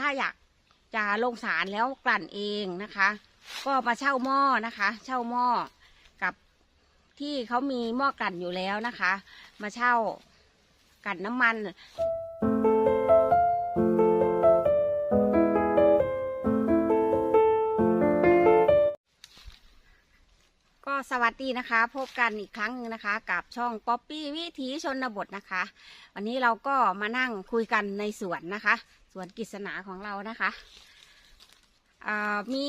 ถ้าอยากจะลงสารแล้วกลั่นเองนะคะ ก็มาเช่าหม้อนะคะ เช่าหม้อกับที่เขามีหม้อกลั่นอยู่แล้วนะคะ มาเช่ากลั่นน้ำมัน สวัสดีนะคะ พบกันอีกครั้งนึงนะคะ กับช่องป๊อปปี้วิถีชนบทนะคะ วันนี้เราก็มานั่งคุยกันในสวนนะคะสวนกิษณาของเรานะคะอ่ามี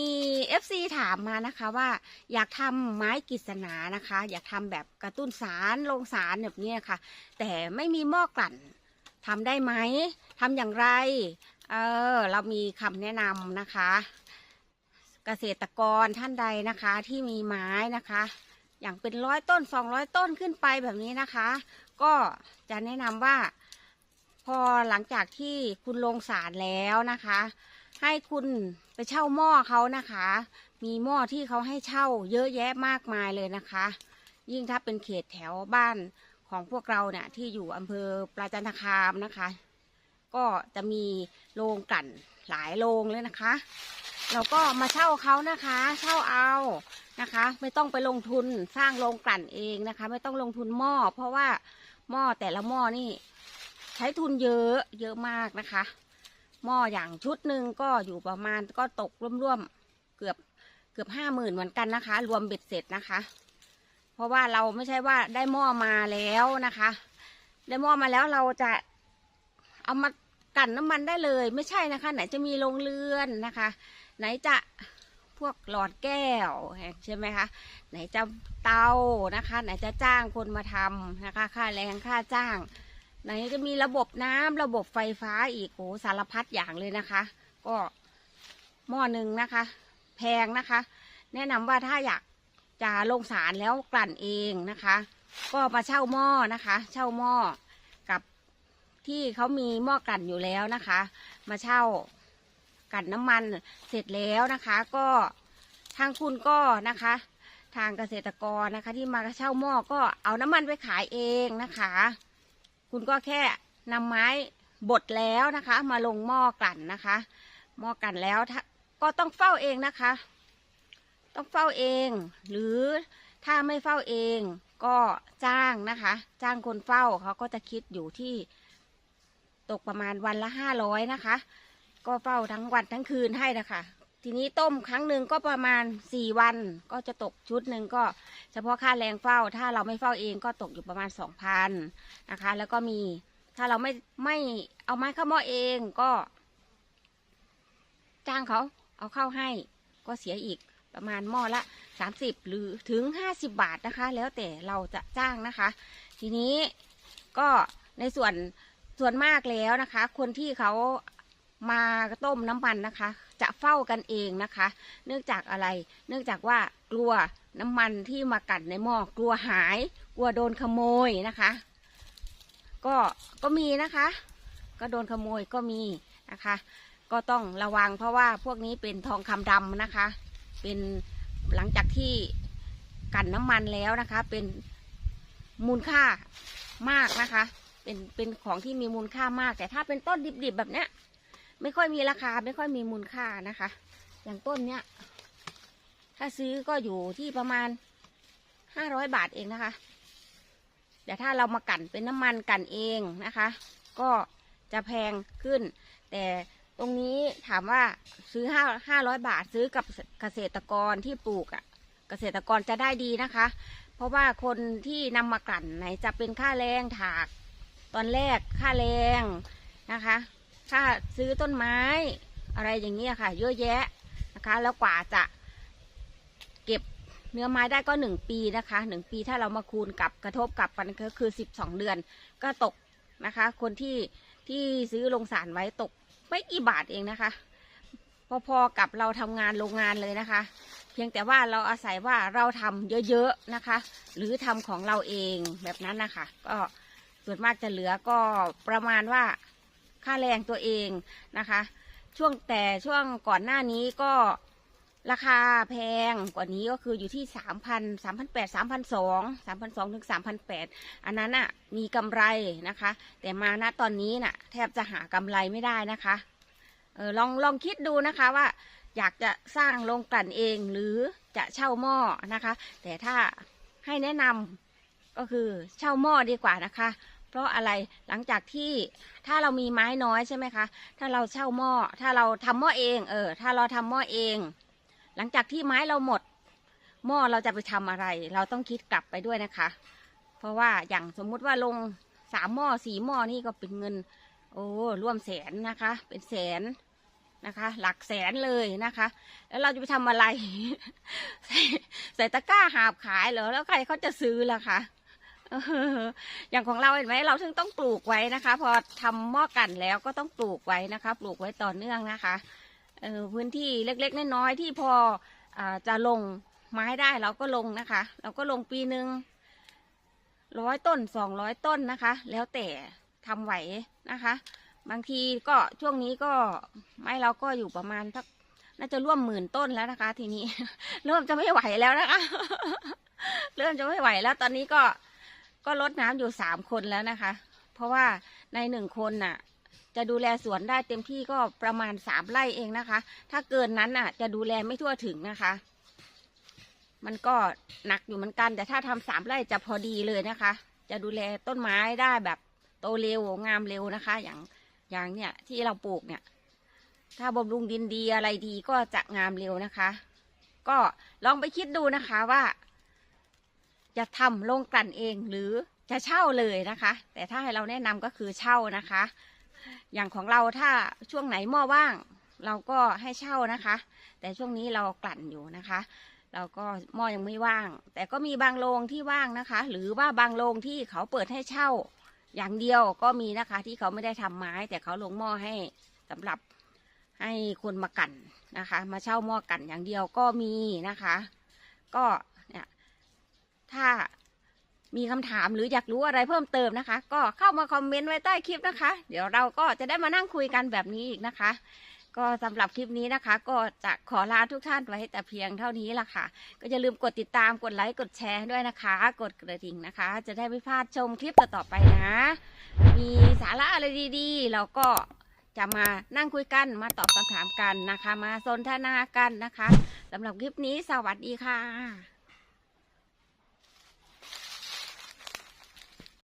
FC ถามมานะคะว่าอยากทำไม้กิษณานะคะ อยากทำแบบกระตุ้นสารลงสารแบบนี้ค่ะแต่ไม่มีหม้อกลั่นทำได้ไหมทำอย่างไรเออเรามีคำแนะนำนะคะ กษตรกรท่านใดนะคะที่มีไม้นะคะ อย่างเป็นร้อยต้นสองร้อยต้นขึ้นไปแบบนี้นะคะ ก็จะแนะนำว่า พอหลังจากที่คุณลงสารแล้วนะคะ ให้คุณไปเช่าหม้อเขานะคะ มีหม้อที่เขาให้เช่าเยอะแยะมากมายเลยนะคะ ยิ่งถ้าเป็นเขตแถวบ้านของพวกเราเนี่ยที่อยู่อำเภอปราจันทคามนะคะ ก็จะมีโรงกลั่นหลายโรงเลยนะคะ เราก็มาเช่าเขานะคะ เช่าเอานะคะ ไม่ต้องไปลงทุนสร้างโรงกลั่นเองนะคะ ไม่ต้องลงทุนหม้อ เพราะว่าหม้อแต่ละหม้อนี่ ใช้ทุนเยอะเยอะมากนะคะ หม้ออย่างชุดหนึ่งก็อยู่ประมาณก็ตกร่วมๆเกือบเกือบห้าหมื่นเหมือนกันนะคะ รวมเบ็ดเสร็จนะคะ เพราะว่าเราไม่ใช่ว่าได้หม้อมาแล้วนะคะ ได้หม้อมาแล้วเราจะเอามากั่นน้ำมันได้เลย ไม่ใช่นะคะ ไหนจะมีโรงเรือนนะคะ ไหนจะพวกหลอดแก้วใช่ไหมคะ ไหนจะเตานะคะ ไหนจะจ้างคนมาทำนะคะ ค่าแรงค่าจ้าง ไหนจะมีระบบน้ำระบบไฟฟ้าอีกโอ้สารพัดอย่างเลยนะคะ ก็หม้อหนึ่งนะคะ แพงนะคะ แนะนำว่าถ้าอยากจะลงสารแล้วกลั่นเองนะคะ ก็มาเช่าหม้อนะคะ เช่าหม้อกับที่เขามีหม้อกลั่นอยู่แล้วนะคะ มาเช่า กันน้ำมันเสร็จแล้วนะคะ ก็ทางคุณก็นะคะ ทางเกษตรกรนะคะ ที่มาเช่าหม้อก็เอาน้ำมันไปขายเองนะคะ คุณก็แค่นำไม้บดแล้วนะคะ มาลงหม้อกลั่นนะคะหม้อกลั่นแล้วก็ต้องเฝ้าเองนะคะ ต้องเฝ้าเอง หรือถ้าไม่เฝ้าเองก็จ้างนะคะ จ้างคนเฝ้าเขาก็จะคิดอยู่ที่ตกประมาณวันละห้าร้อยนะคะ ก็เฝ้าทั้งวันทั้งคืนให้นะคะทีนี้ต้มครั้งหนึ่งก็ประมาณสี่วันก็จะตกชุดหนึ่งก็เฉพาะค่าแรงเฝ้า ถ้าเราไม่เฝ้าเองก็ตกอยู่ประมาณสองพันนะคะ แล้วก็มีถ้าเราไม่ไม่เอาไม้เข้าหม้อเองก็ จ้างเขาเอาเข้าให้ก็เสียอีกประมาณหม้อละสามสิบหรือถึงห้าสิบบาทนะคะ แล้วแต่เราจะจ้างนะคะ ทีนี้ก็ในส่วนส่วนมากแล้วนะคะ คนที่เขา มาต้มน้ำมันนะคะ จะเฝ้ากันเองนะคะ เนื่องจากอะไร เนื่องจากว่ากลัวน้ำมันที่มากัดในหม้อกลัวหาย กลัวโดนขโมยนะคะ ก็ก็มีนะคะ ก็โดนขโมยก็มีนะคะ ก็ต้องระวังเพราะว่าพวกนี้เป็นทองคำดำนะคะ เป็นหลังจากที่กันน้ำมันแล้วนะคะ เป็นมูลค่ามากนะคะ เป็นเป็นของที่มีมูลค่ามาก แต่ถ้าเป็นต้นดิบๆแบบเนี้ย ไม่ค่อยมีราคาไม่ค่อยมีมูลค่านะคะ อย่างต้นเนี้ย ถ้าซื้อก็อยู่ที่ประมาณห้าร้อยบาทเองนะคะแต่ถ้าเรามากั่นเป็นน้ำมันกั่นเองนะคะ ก็จะแพงขึ้น แต่ตรงนี้ถามว่าซื้อห้าห้าร้อยบาทซื้อกับเกษตรกรที่ปลูกอะ่ะ เกษตรกรจะได้ดีนะคะ เพราะว่าคนที่นำมากั่นไหนจะเป็นค่าแรงถาก ตอนแรกค่าแรงนะคะ ค่าซื้อต้นไม้อะไรอย่างเงี้ยค่ะ เยอะแยะนะคะ แล้วกว่าจะเก็บเนื้อไม้ได้ก็หนึ่งปีนะคะหนึ่งปีถ้าเรามาคูณกับกระทบกับมันก็คือสิบสองเดือนก็ตกนะคะ คนที่ที่ซื้อลงสารไว้ตกไม่กี่บาทเองนะคะ พอๆกับเราทำงานโรงงานเลยนะคะ เพียงแต่ว่าเราอาศัยว่าเราทำเยอะๆนะคะ หรือทำของเราเองแบบนั้นนะคะ ก็ส่วนมากจะเหลือก็ประมาณว่า ค่าแรงตัวเองนะคะ ช่วงแต่ช่วงก่อนหน้านี้ก็ราคาแพงกว่านี้ก็คืออยู่ที่สามพันสามพันแปดสามพันสองสามพันสองถึงสามพันแปดอันนั้นอะมีกำไรนะคะ แต่มาณตอนนี้น่ะ แทบจะหากำไรไม่ได้นะคะเออลองลองคิดดูนะคะว่า อยากจะสร้างโรงกลั่นเองหรือจะเช่าหม้อนะคะ แต่ถ้าให้แนะนำก็คือเช่าหม้อดีกว่านะคะ เพราะอะไรหลังจากที่ถ้าเรามีไม้น้อยใช่ไหมคะ ถ้าเราเช่าหม้อถ้าเราทำหม้อเองเออถ้าเราทำหม้อเอง หลังจากที่ไม้เราหมด หม้อเราจะไปทำอะไร เราต้องคิดกลับไปด้วยนะคะ เพราะว่าอย่างสมมุติว่าลงสามหม้อสี่หม้อนี่ก็เป็นเงิน โอ้ร่วมแสนนะคะ เป็นแสนนะคะ หลักแสนเลยนะคะ แล้วเราจะไปทำอะไร ใส่ตะกร้าหาบขายเหรอแล้วใครเขาจะซื้อล่ะคะ อย่างของเราเห็นไหมเราถึงต้องปลูกไว้นะคะ พอทำหม้อกันแล้วก็ต้องปลูกไว้นะคะ ปลูกไว้ต่อเนื่องนะคะเออพื้นที่เล็กๆน้อยๆที่พออาจะลงไม้ได้เราก็ลงนะคะ เราก็ลงปีหนึ่งร้อยต้นสองร้อยต้นนะคะ แล้วแต่ทำไหวนะคะ บางทีก็ช่วงนี้ก็ไม้เราก็อยู่ประมาณสักน่าจะร่วมหมื่นต้นแล้วนะคะ ทีนี้ เริ่มจะไม่ไหวแล้วนะคะ เริ่มจะไม่ไหวแล้วตอนนี้ก็ ก็ลดน้ำอยู่สามคนแล้วนะคะ เพราะว่าในหนึ่งคนน่ะ จะดูแลสวนได้เต็มที่ก็ประมาณสามไร่เองนะคะ ถ้าเกินนั้นน่ะ จะดูแลไม่ทั่วถึงนะคะ มันก็หนักอยู่เหมือนกัน แต่ถ้าทำสามไร่จะพอดีเลยนะคะ จะดูแลต้นไม้ได้แบบโตเร็วงามเร็วนะคะ อย่างอย่างเนี่ยที่เราปลูกเนี่ย ถ้าบำรุงดินดีอะไรดีก็จะงามเร็วนะคะ ก็ลองไปคิดดูนะคะว่า จะทำโรงกลั่นเองหรือจะเช่าเลยนะคะ แต่ถ้าให้เราแนะนำก็คือเช่านะคะ อย่างของเราถ้าช่วงไหนหม้อว่าง เราก็ให้เช่านะคะ แต่ช่วงนี้เรากลั่นอยู่นะคะเราก็หม้อยังไม่ว่าง แต่ก็มีบางโรงที่ว่างนะคะ หรือว่าบางโรงที่เขาเปิดให้เช่า อย่างเดียวก็มีนะคะ ที่เขาไม่ได้ทำไม้ แต่เขาลงหม้อให้สำหรับให้คนมากันนะคะ มาเช่าหม้อกันอย่างเดียวก็มีนะคะ ก็เนี่ย ถ้ามีคำถามหรืออยากรู้อะไรเพิ่มเติมนะคะ ก็เข้ามาคอมเมนต์ไว้ใต้คลิปนะคะ เดี๋ยวเราก็จะได้มานั่งคุยกันแบบนี้อีกนะคะ ก็สำหรับคลิปนี้นะคะ ก็จะขอลาทุกท่านไว้แต่เพียงเท่านี้ละค่ะ ก็อย่าลืมกดติดตามกดไลค์กดแชร์ด้วยนะคะ กดกระดิ่งนะคะ จะได้ไม่พลาดชมคลิปต่อๆไปนะ มีสาระอะไรดีๆเราก็จะมานั่งคุยกันมาตอบคำถามกันนะคะ มาสนทนากันนะคะสำหรับคลิปนี้สวัสดีค่ะ